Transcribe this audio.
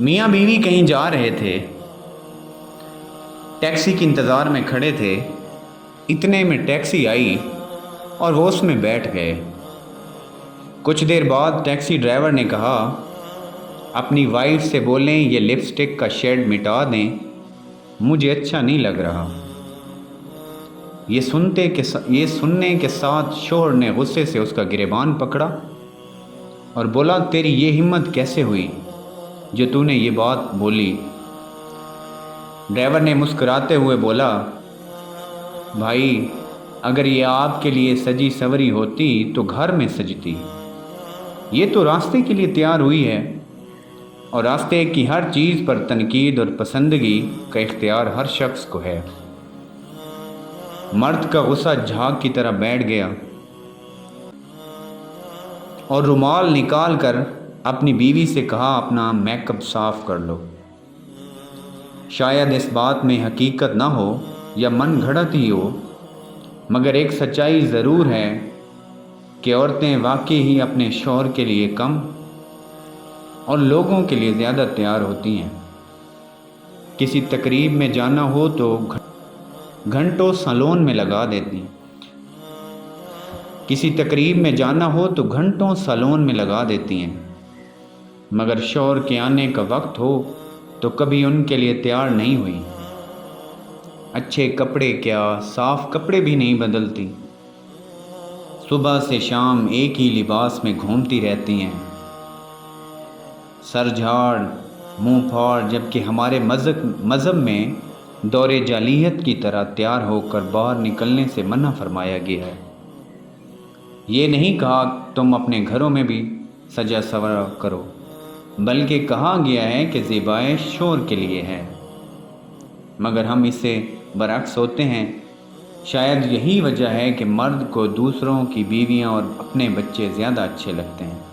میاں بیوی کہیں جا رہے تھے، ٹیکسی کے انتظار میں کھڑے تھے، اتنے میں ٹیکسی آئی اور وہ اس میں بیٹھ گئے۔ کچھ دیر بعد ٹیکسی ڈرائیور نے کہا، اپنی وائف سے بولیں، یہ لپسٹک کا شیڈ مٹا دیں، مجھے اچھا نہیں لگ رہا۔ یہ سنتے کے یہ سننے کے ساتھ شوہر نے غصے سے اس کا گریبان پکڑا اور بولا، تیری یہ ہمت کیسے ہوئی؟ جو تو نے یہ بات بولی۔ ڈرائیور نے مسکراتے ہوئے بولا، بھائی، اگر یہ آپ کے لیے سجی سوری ہوتی تو گھر میں سجتی۔ یہ تو راستے کے لیے تیار ہوئی ہے۔ اور راستے کی ہر چیز پر تنقید اور پسندگی کا اختیار ہر شخص کو ہے۔ مرد کا غصہ جھاگ کی طرح بیٹھ گیا۔ اور رومال نکال کر اپنی بیوی سے کہا، اپنا میک اپ صاف کر لو۔ شاید اس بات میں حقیقت نہ ہو یا من گھڑت ہی ہو، مگر ایک سچائی ضرور ہے کہ عورتیں واقعی ہی اپنے شوہر کے لیے کم اور لوگوں کے لیے زیادہ تیار ہوتی ہیں۔ کسی تقریب میں جانا ہو تو گھنٹوں سلون میں لگا دیتی۔ کسی تقریب میں جانا ہو تو گھنٹوں سلون میں لگا دیتی ہیں۔ مگر شور کے آنے کا وقت ہو تو کبھی ان کے لیے تیار نہیں ہوئی۔ اچھے کپڑے کیا، صاف کپڑے بھی نہیں بدلتی۔ صبح سے شام ایک ہی لباس میں گھومتی رہتی ہیں۔ سر جھاڑ، منہ پھاڑ جبکہ ہمارے مذہب مذہب میں دور جالیت کی طرح تیار ہو کر باہر نکلنے سے منع فرمایا گیا ہے۔ یہ نہیں کہا تم اپنے گھروں میں بھی سجا سورا کرو۔ بلکہ کہا گیا ہے کہ زیبائیں شور کے لیے ہے۔ مگر ہم اسے برعکس ہوتے ہیں۔ شاید یہی وجہ ہے کہ مرد کو دوسروں کی بیویاں اور اپنے بچے زیادہ اچھے لگتے ہیں۔